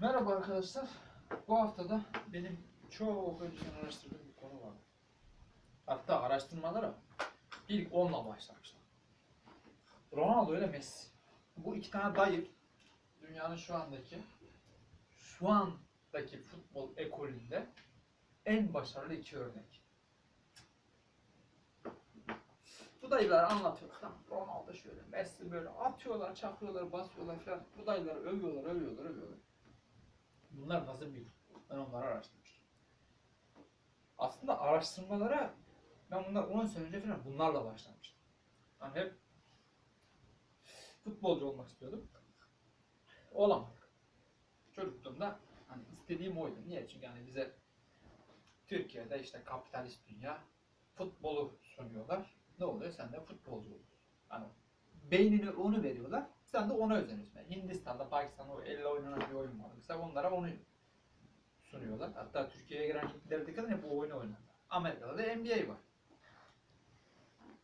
Merhaba arkadaşlar. Bu haftada benim çok önceden araştırdığım bir konu var. Hatta araştırmalara ilk onunla başlamışlar. Ronaldo ile Messi. Bu iki tane dayı dünyanın şu andaki şu andaki futbol ekolünde en başarılı iki örnek. Bu dayılar anlatıyor. Ronaldo şöyle, Messi böyle atıyorlar, çakıyorlar, basıyorlar falan. Bu dayıları övüyorlar, övüyorlar, övüyorlar. Bunlar nasıl futbol? Ben onları araştırmıştım. Aslında araştırmalara ben bunlar 10 sene önce falan bunlarla başlamıştım. Ben hep futbolcu olmak istiyordum. Olamadım. Çocukluğumda hani istediğim oydu. Niye? Çünkü hani bize Türkiye'de işte kapitalist dünya futbolu sunuyorlar. Ne oluyor? Sen de futbolcu oluyorsun. Hani beynini onu veriyorlar. Sen de ona özeniyorsun. Yani Hindistan'da, Pakistan'da o elle oynanan bir oyun var. Mesela onlara onu sunuyorlar. Hatta Türkiye'ye gelen kitlere dikkat edin o oyunu oynarlar. Amerika'da da NBA var.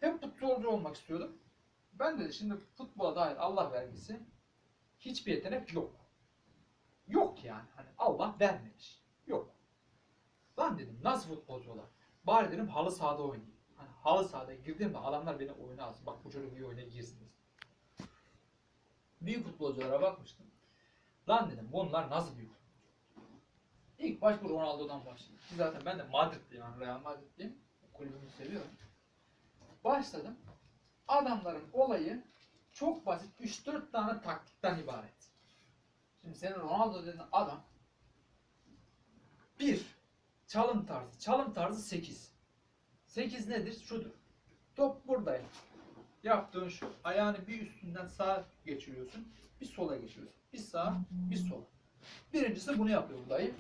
Hep futbolcu olmak istiyordum. Ben de şimdi futbola dair Allah vergisi hiçbir yetenek yok. Yok yani. Hani Allah vermemiş. Yok. Lan dedim nasıl futbolcu olur? Bari dedim halı sahada oynayayım. Hani halı sahada girdim de adamlar beni oyuna alsın. Bak bu çocuk iyi oyuna girsin. Büyük futbolculara bakmıştım. Lan dedim bunlar nasıl büyük? İlk baş bu Ronaldo'dan başladım. Ki zaten ben de Madrid'liyim yani Real Madrid'liyim. Kulübümü seviyorum. Başladım. Adamların olayı çok basit. 3-4 tane taktikten ibaret. Şimdi senin Ronaldo dediğin adam bir çalım tarzı. Çalım tarzı 8. 8 nedir? Şudur. Top buradayım. Yaptığın şu. Ayağını bir üstünden sağa geçiriyorsun. Bir sola geçiriyorsun. Bir sağa, bir sola. Birincisi bunu yapıyor bu dayı.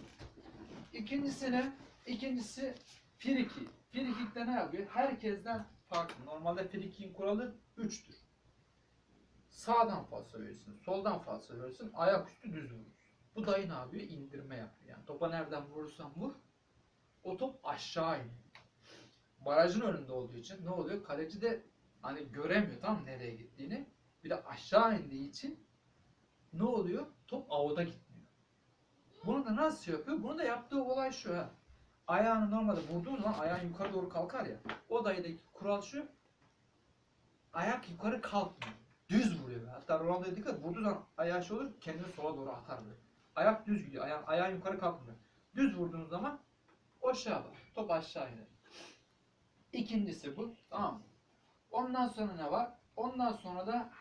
İkincisine, ikincisi friki. Frikikte ne yapıyor? Herkesten farklı. Normalde frikikin kuralı 3'tür. Sağdan falso verirsin, soldan falso verirsin, ayaküstü düz vurursun. Bu dayı ne yapıyor? İndirme yapıyor. Yani topa nereden vurursan vur, o top aşağı iniyor. Barajın önünde olduğu için ne oluyor? Kaleci de hani göremiyor tam nereye gittiğini. Bir de aşağı indiği için ne oluyor? Top avuda gitmiyor. Bunu da nasıl yapıyor? Bunu da yaptığı olay şu ha. Ayağını normalde vurduğun zaman ayağın yukarı doğru kalkar ya. O dayıdaki kural şu. Ayak yukarı kalkmıyor. Düz vuruyor. Hatta Ronaldo'ya dikkat vurduğu zaman ayağı şey olur kendini sola doğru atar böyle. Ayak düz gidiyor. Ayağın, ayağın yukarı kalkmıyor. Düz vurduğun zaman o aşağı bak. Top aşağı iner. İkincisi bu. Tamam mı? Ondan sonra ne var? Ondan sonra da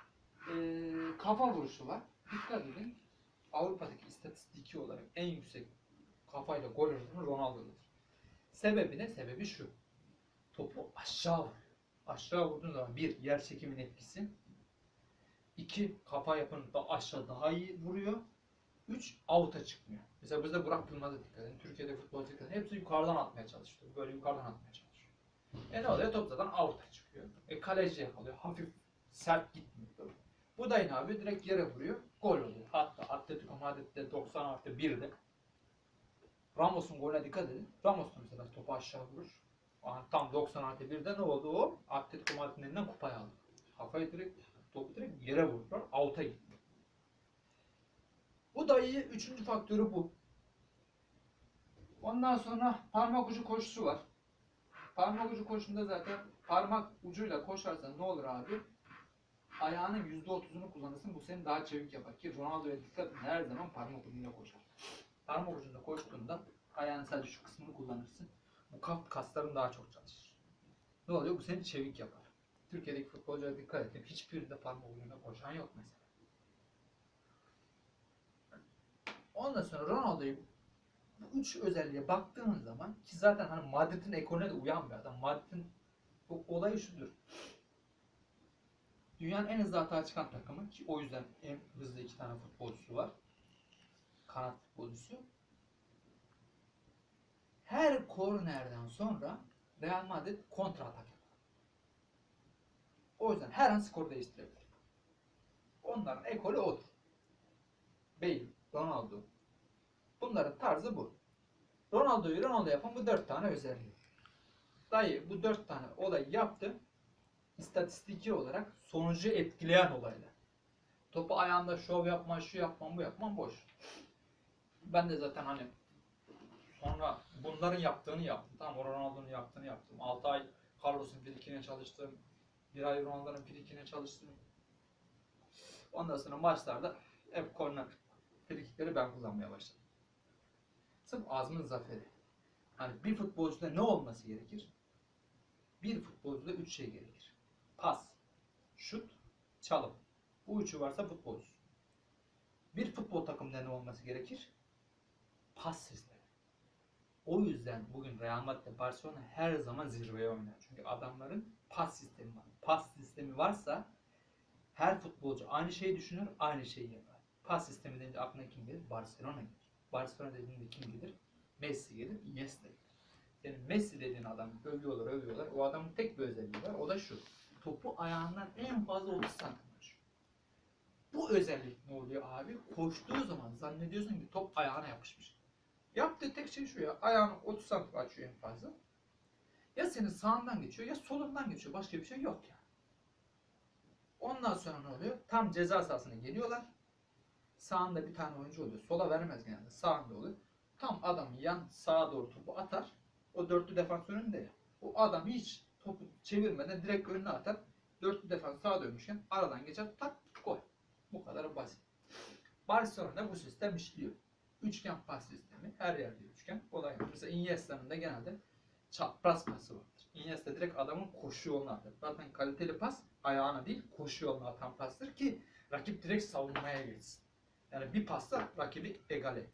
eee, kafa vuruşu var. Dikkat edin. Avrupa'daki istatistiki olarak en yüksek kafayla gol oranı Ronaldo'dur. Sebebi ne? Sebebi şu. Topu aşağı vuruyor. Aşağı vurduğun zaman bir, yer çekimin etkisi. İki, kafa yapını da aşağı daha iyi vuruyor. Üç, avuta çıkmıyor. Mesela bizde Burak Yılmaz'a dikkat edin. Türkiye'de futbol dikkat edin. Hepsi yukarıdan atmaya çalışıyor. Böyle yukarıdan atmaya çalışıyor. E ne oluyor? Top zaten avuta çıkıyor. E kaleci yakalıyor. Hafif sert gitmiyor. Böyle. Bu da ne abi? Direkt yere vuruyor. Gol oluyor. Hatta Atletico Madrid'de 90 artı 1'de Ramos'un golüne dikkat edin. Ramos da mesela topu aşağı vurur. Tam 90 artı 1'de ne oldu o? Atletico Madrid'in elinden kupayı aldı. Kafayı direkt, topu direkt yere vurdular. Out'a gitti. Bu dayı üçüncü faktörü bu. Ondan sonra parmak ucu koşusu var. Parmak ucu koşunda zaten parmak ucuyla koşarsan ne olur abi? Ayağının %30'unu kullanırsın. Bu seni daha çevik yapar ki Ronaldo'ya dikkat edin her zaman parmak ucuyla koşar. Parmak ucunda koştuğunda ayağının sadece şu kısmını kullanırsın. Bu kaf kasların daha çok çalışır. Ne oluyor? Bu seni çevik yapar. Türkiye'deki futbolculara dikkat edin. Hiçbirinde parmak ucunda koşan yok mesela. Ondan sonra Ronaldo'yu bu üç özelliğe baktığınız zaman ki zaten hani Madrid'in ekolüne de uyan bir adam. Madrid'in bu olayı şudur. Dünyanın en hızlı hata çıkan takımı ki o yüzden en hızlı iki tane futbolcusu var. Kanat futbolcusu. Her kornerden sonra Real Madrid kontra atak yapar. O yüzden her an skor değiştirebilir. Onların ekolü odur. Bale, Ronaldo. Bunların tarzı bu. Ronaldo'yu Ronaldo yapan bu dört tane özelliği. Dayı bu dört tane olay yaptı. İstatistiki olarak sonucu etkileyen olaylar. Topu ayağında şov yapma, şu yapma, bu yapma boş. Ben de zaten hani sonra bunların yaptığını yaptım. Tamam Ronaldo'nun yaptığını yaptım. 6 ay Carlos'un frikine çalıştım. Bir ay Ronaldo'nun frikine çalıştım. Ondan sonra maçlarda hep korner frikikleri ben kullanmaya başladım. Sırf azmın zaferi. Hani bir futbolcuda ne olması gerekir? Bir futbolcuda üç şey gerekir. Pas, şut, çalım. Bu üçü varsa futbolcu. Bir futbol takımında ne olması gerekir? Pas sistemi. O yüzden bugün Real Madrid Barcelona her zaman zirveye oynar. Çünkü adamların pas sistemi var. Pas sistemi varsa her futbolcu aynı şeyi düşünür, aynı şeyi yapar. Pas sistemi deyince aklına kim gelir? Barcelona gelir. Barcelona dediğinde kim gelir? Messi gelir, Iniesta gelir. Yani Messi dediğin adam övüyorlar, övüyorlar. O adamın tek bir özelliği var. O da şu. Topu ayağından en fazla 30 santim. Bu özellik ne oluyor abi? Koştuğu zaman zannediyorsun ki top ayağına yapışmış. Yaptığı tek şey şu ya. Ayağını 30 santim açıyor en fazla. Ya senin sağından geçiyor ya solundan geçiyor. Başka bir şey yok yani. Ondan sonra ne oluyor? Tam ceza sahasına geliyorlar. Sağında bir tane oyuncu oluyor. Sola vermez genelde. Sağında oluyor. Tam adam yan sağa doğru topu atar. O dörtlü defans önünde ya. O adam hiç topu çevirmeden direkt önüne atar. Dörtlü defans sağa dönmüşken aradan geçer tak gol. Bu kadar basit. Barcelona'da bu sistem işliyor. Üçgen pas sistemi. Her yerde üçgen. Olay. Mesela Iniesta'nın da genelde çapraz pası vardır. Iniesta direkt adamın koşu yoluna atar. Zaten kaliteli pas ayağına değil koşu yoluna atan pastır ki rakip direkt savunmaya geçsin. Yani bir pasta rakibi egal et.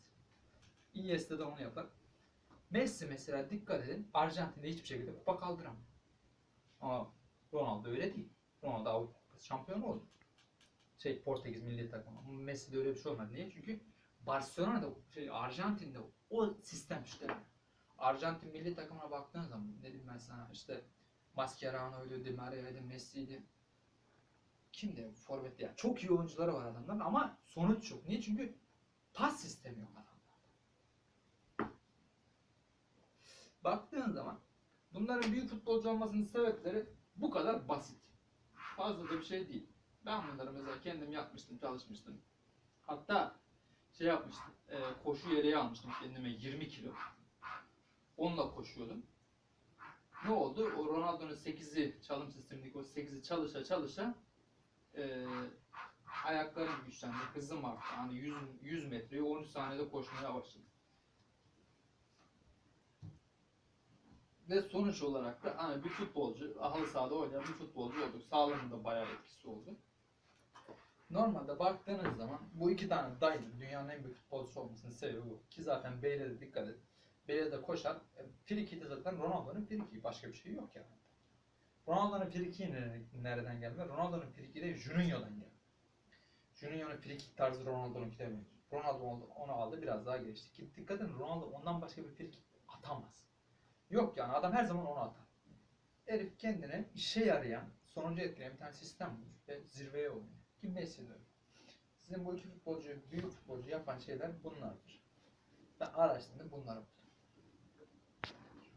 Iniesta da onu yapar. Messi mesela dikkat edin Arjantin'de hiçbir şekilde kupa kaldıramıyor. Ama Ronaldo öyle değil. Ronaldo Avrupa şampiyonu oldu. Şey Portekiz milli takımı. Ama Messi'de öyle bir şey olmadı. Niye? Çünkü Barcelona'da, şey, Arjantin'de o sistem işte. Arjantin milli takımına baktığın zaman diyeyim ben sana işte Mascherano'ydu, Di Maria'ydı, Messi'ydi. Kimdi? Forvet ya. Çok iyi oyuncuları var adamların ama sonuç yok. Niye? Çünkü pas sistemi yok adamlarda. Baktığın zaman bunların büyük futbolcu olmasının sebepleri bu kadar basit. Fazla da bir şey değil. Ben bunları mesela kendim yapmıştım, çalışmıştım. Hatta şey yapmıştım, e, koşu yeleği almıştım kendime 20 kilo. Onunla koşuyordum. Ne oldu? O Ronaldo'nun 8'i çalım sistemindeki o 8'i çalışa çalışa e, ayaklarım güçlendi, hızım arttı. Yani 100, 100 metreyi 13 saniyede koşmaya başladım. Ve sonuç olarak da hani bir futbolcu, halı sahada oynayan bir futbolcu olduk. Sağlığımın bayağı etkisi oldu. Normalde baktığınız zaman bu iki tane dayının dünyanın en büyük futbolcusu olmasının sebebi bu. Ki zaten Bale'e de dikkat et. Bale'e de koşar. E, Friki de zaten Ronaldo'nun friki. Başka bir şey yok yani. Ronaldo'nun friki nereden geldi? Ronaldo'nun friki de Juninho'dan geldi. Juninho'nun friki tarzı Ronaldo'nunki de. Ronaldo onu aldı biraz daha gelişti. Ki dikkat edin Ronaldo ondan başka bir friki atamaz. Yok yani adam her zaman onu atar. Herif kendine işe yarayan, sonucu etkileyen bir tane sistem bulmuş ve zirveye oynuyor. Ki Messi de. Sizin bu iki futbolcuyu, büyük futbolcu yapan şeyler bunlardır. Ben araştırdım bunları.